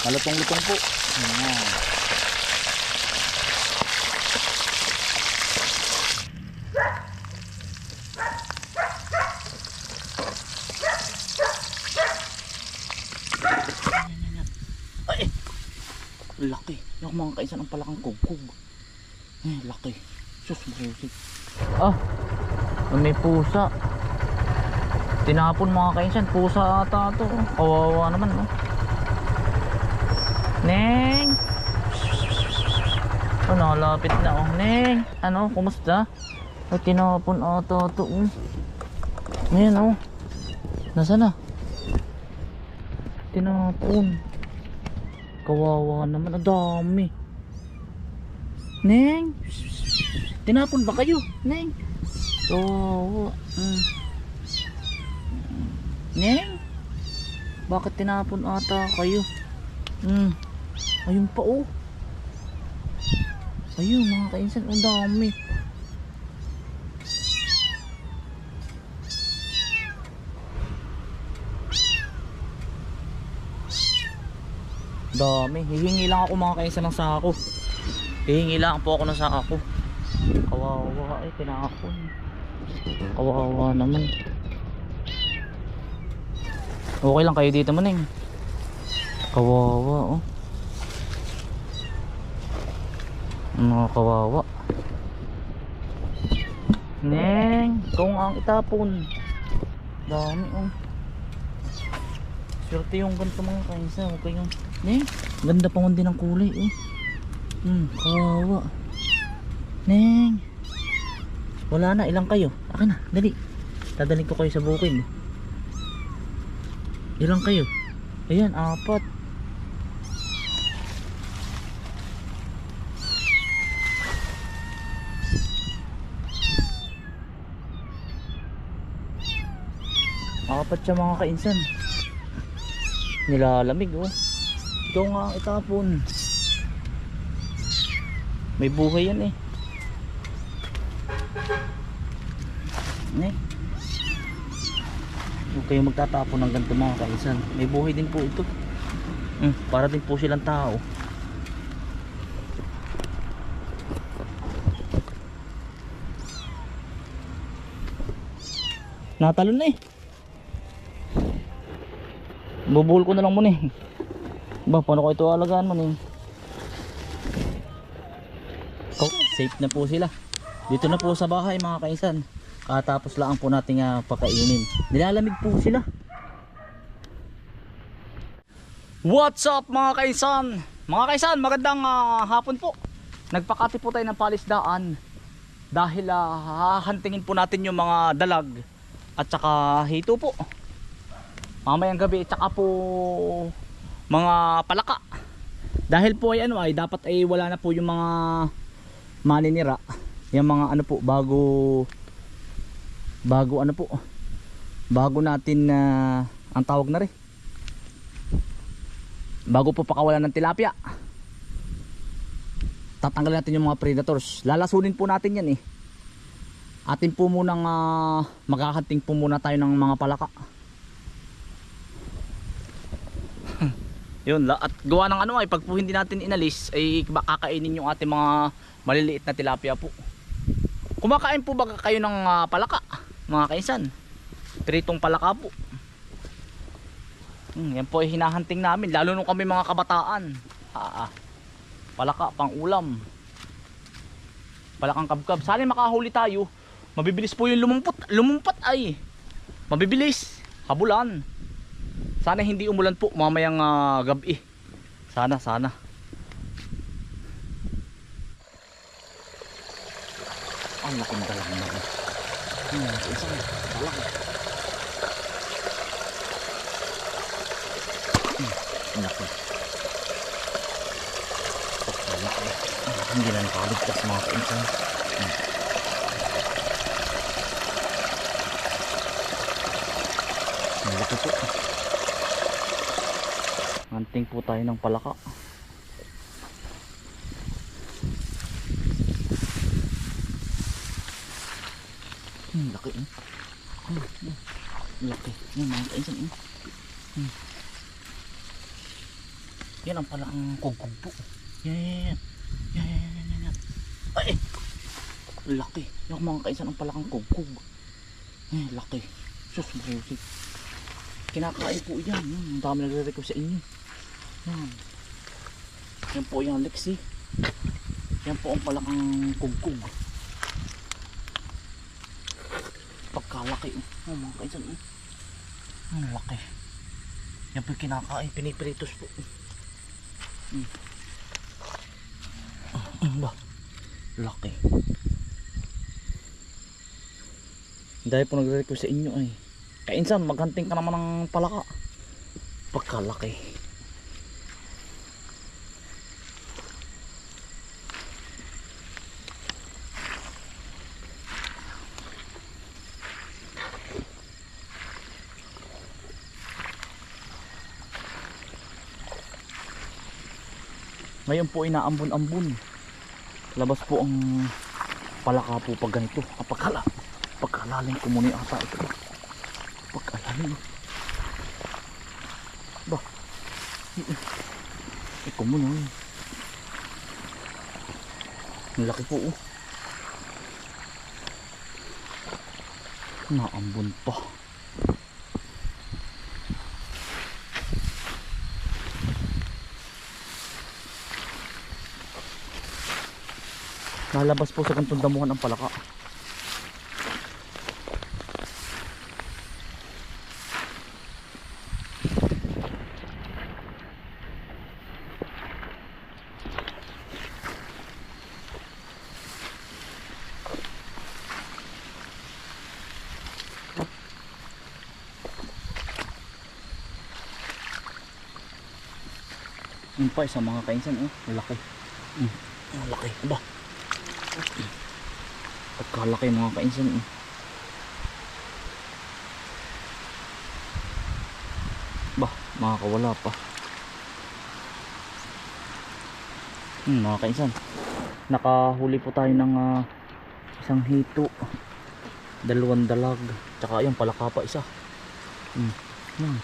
Malutong-lutong po. Ayan. Ay! Laki. Yung mga kaisa ng palakang kugkog. Eh, laki. Sus, masusik. Ah! May pusa. Tinapon mga kainsan. Pusa ata oh. Kawawa naman, no? Neng! Oh, nakalapit na, oh. Neng! Ano, kumusta? Ay, tinapon ata ito, oh. Ngayon, oh. Nasaan na? Tinapon. Kawawa naman. Ang dami. Neng! Tinapon ba kayo? Neng! Kawawa. Mm. Neng! Bakit tinapon ata kayo? Hmm. Ayun pa oh. Ayun mga kainsan. Ang dami. Dami. Hihingi lang ako mga kainsan ng sako. Hihingi lang po ako ng sako. Kawawa ay tinapon. Kawawa naman. Okay lang kayo dito maning. Kawawa oh. Mga kawawa. Neng, kung ang itapon. Dami oh. Swerte yung ganito mga kainsa. Huwag kayong... Neng, ganda pa man din ang kulay oh. Hmm, kawawa. Neng. Wala na, ilang kayo? Akin na, dali. Dadaling ko kayo sa bukid. Ilang kayo? Ayan, apat. Apat siya mga kainsan. Nilalamig oh. Ikaw nga ang itapon. May buhay yan eh. Ne? Huwag kayong magtatapon ng ganito mga kainsan. May buhay din po ito. Hmm, para din po silang tao. Natalon na eh. Bubuhol ko na lang muna eh. Ba, paano ko ito alagaan mo eh? Oh, safe na po sila. Dito na po sa bahay mga kaisan. Katapos lang po nating uh, pakainin. Nilalamig po sila. What's up mga kaisan? Mga kaisan, magandang ah, hapon po. Nagpakati po tayo ng palisdaan dahil uh, hahantingin po natin yung mga dalag at saka hito po. Mamayang gabi at saka po mga palaka. Dahil po ay ano ay dapat ay wala na po yung mga maninira. Yung mga ano po bago bago ano po bago natin na ang tawag na rin. Bago po pakawalan ng tilapia. Tatanggalin natin yung mga predators. Lalasunin po natin yan eh. Atin po munang uh, magkakanting po muna tayo ng mga palaka yun at gawa ng ano ay pag po hindi natin inalis ay kakainin yung ating mga maliliit na tilapia po. Kumakain po ba kayo ng uh, palaka mga kaisan pritong palaka po. Hmm, yan po ay hinahunting namin lalo nung kami mga kabataan. Ah, ah. palaka pang ulam palakang kabkab. Sana makahuli tayo. Mabibilis po yung lumumpot lumumpat ay. Mabibilis. Habulan sana hindi umulan po mamayang uh, gabi sana sana ang laking dalag na Hmm, isang dalag. Hmm, ang laki. Ang laki. Hindi na nakaligtas mga kainsan. Hmm. Ang laki po. Hunting po tayo ng palaka. Hmm, laki eh. Hmm, hmm. Laki. Hmm, mga kainsan eh. Hmm. Yan ang palakang kugkog po. Yan, yan, yan. Yan, yan, yan, yan, yan. Ay! Laki. Yung mga kaisan ang palakang kugkog. Eh, laki. Sus, masusik. Kinakain po yan. Yan, ang dami nagre-request sa inyo. Yan. Yan po yung Lexi. Yan po ang palakang kugkog. Pagkalaki. Oh, mga kaisan. Oh. Ang laki. Yan po kinakain. Pinipritos po. Mm. Mm, ba? Laki. Dahil po nagre-request sa inyo ay. Kainsan, maghanting ka naman ng palaka. Pagkalaki. Ngayon po inaambon-ambon. Labas po ang palaka po pag ganito. Ko muna yung ata ito. Pagkalalim. Ba? Ikaw mo nun. Ang laki po oh. Naambon pa. Lalabas po sa gantong damuhan ang palaka. Yun pa isang mga kainsan oh, malaki. Mm, malaki. Aba. Pagkalaki mga kainsan eh. Bah, makakawala pa. Hmm, mga kainsan. Nakahuli po tayo ng ah, isang hito. Dalawang dalag. Tsaka yung palaka pa isa. Hmm. Yan.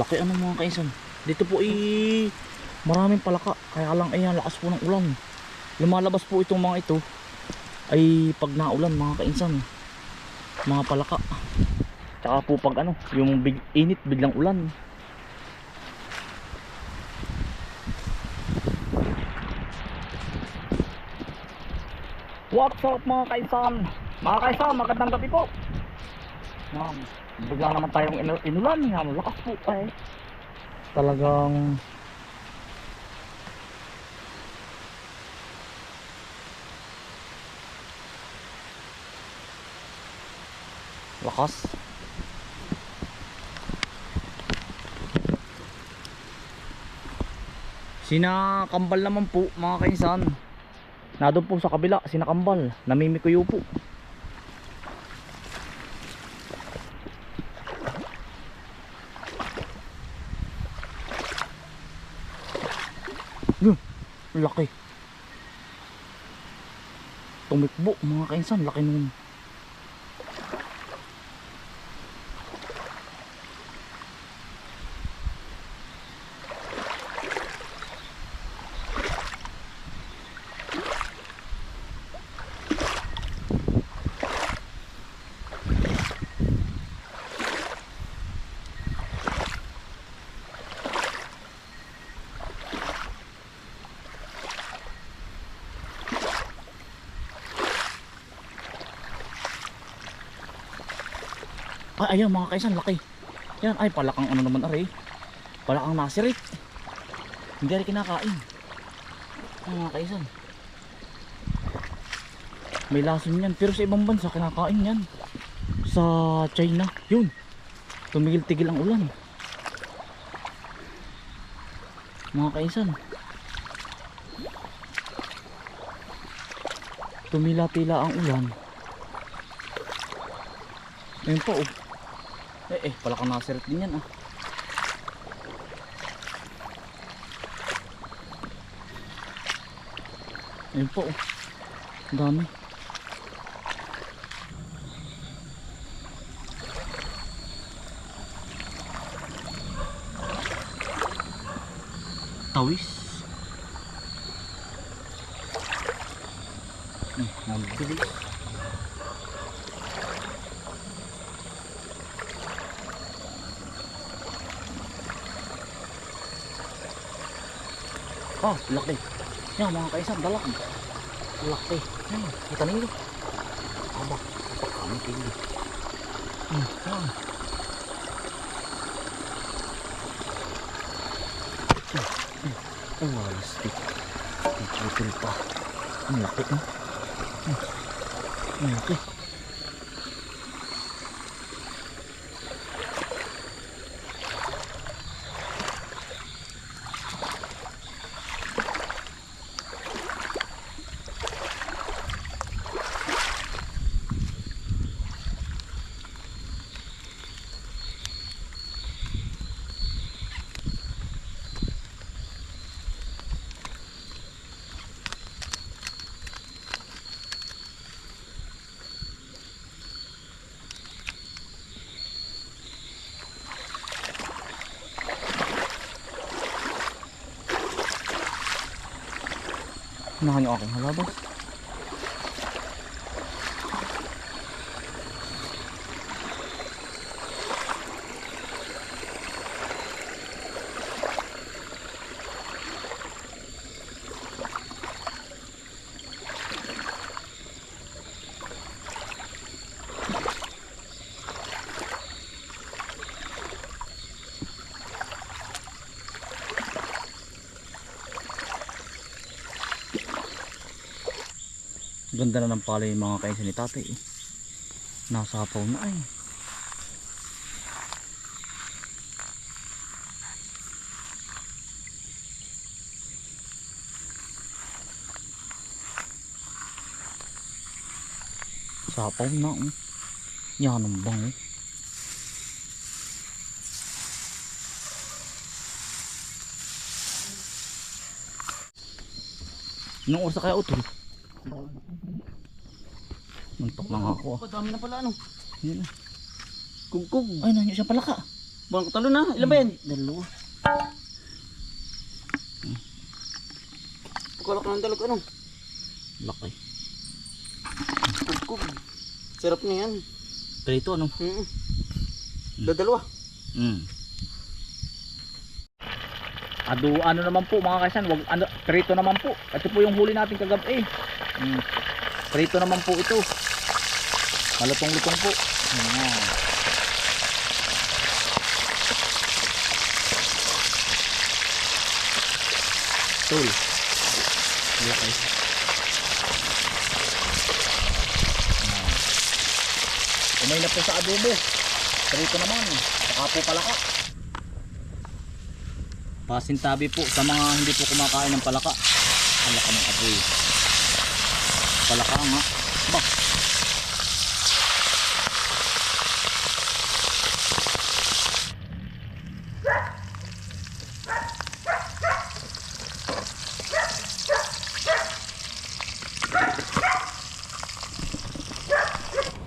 Laki ano mga kainsan. Dito po i maraming palaka. Kaya lang ayan lakas po ng ulan. Lumalabas po itong mga ito. Ay pag naulan mga kainsan mga palaka. Tsaka po pag ano yung big, init biglang ulan. What's up mga kainsan? Mga kainsan magandang gabi po. Yan bigla naman tayong inu- inulan. Yan lakas po eh talagang lakas. Sinakambal naman po mga kainsan. Nandun po sa kabila sinakambal. Namimikuyo po yun laki. Tumikbo mga kainsan laki nun Ay, ayun mga kaisan, laki. Yan, ay palakang ano naman aray. Palakang nasirit. Hindi rin kinakain. Ay, mga kaisan. May lason yan, pero sa ibang bansa kinakain yan. Sa China, yun. Tumigil-tigil ang ulan. Mga kaisan. Tumila-tila ang ulan. Ayun po, oh. Eh, eh, pala kang nasirit din yan, ah. Ayun po, oh. Dami. Tawis. Oh, laki. Yan mga kaisan, dalak. Laki. Yan, kita ninyo. Aba, kami tinggi. Hmm, mga lastik. Ang putol pa. Ang laki, no? Hmm. Ang laki. Nakan yung aking halabas. Ganda na ng palay yung mga kainsa ni tatay eh. Nasapaw na ay. Sapaw na oh. Yan ang bango. Nung oras na kaya utol? Muntok na nga ako. ah. Dami na pala ano. Yan na. Kugkog. Ay, nanyo siya pala ka. Bang talo na. Ilan ba yan? Dalawa. Pagkalak ng dalag ano. Laki. Kugkog. Sarap na yan. Prito ano? Mm. Dadalawa. Mm. Ado, ano naman po mga kaisan, wag ano, prito naman po. Ito po yung huli natin kagabi. Mm. Prito naman po ito. Malutong-lutong po. Ayan. Tul. Okay. Umay na po sa adobo. Prito naman. Saka po palaka. Pasintabi po sa mga hindi po kumakain ng palaka. Palaka ng apoy. Palaka nga. Ba.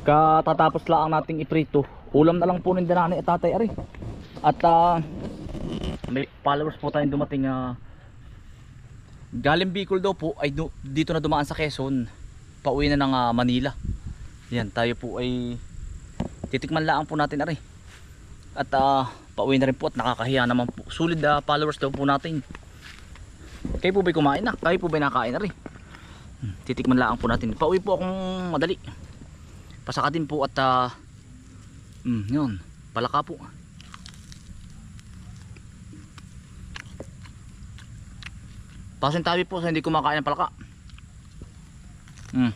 Katatapos lang nating iprito. Ulam na lang po ng danani at tatay ari. At ah, may followers po tayong dumating ah, galing Bicol daw po ay dito na dumaan sa Quezon. Pauwi na ng ah, Manila. Yan, tayo po ay titikman lang po natin ari. At ah, pauwi na rin po at nakakahiya naman po. Sulit ah, followers daw po natin. Kayo po ba'y kumain na? Kayo po ba'y nakain na rin? Hmm, Titikman lang po natin. Pauwi po akong madali pasaka din po at ah, mm, yun palaka po pasintabi po sa hindi kumakain ng palaka mm.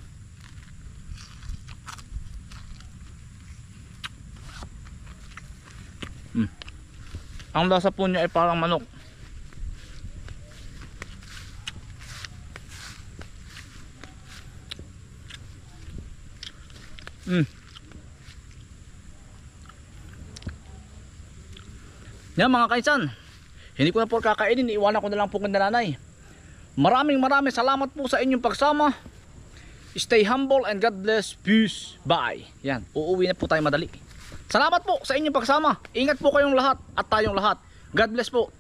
Mm. ang lasa po niya ay parang manok Mm. Yan mga kaisan. Hindi ko na po kakainin, iiwanan ko na lang po kung nanay. Maraming maraming salamat po sa inyong pagsama. Stay humble and God bless. Peace. Bye. Yan, uuwi na po tayo madali. Salamat po sa inyong pagsama. Ingat po kayong lahat at tayong lahat. God bless po.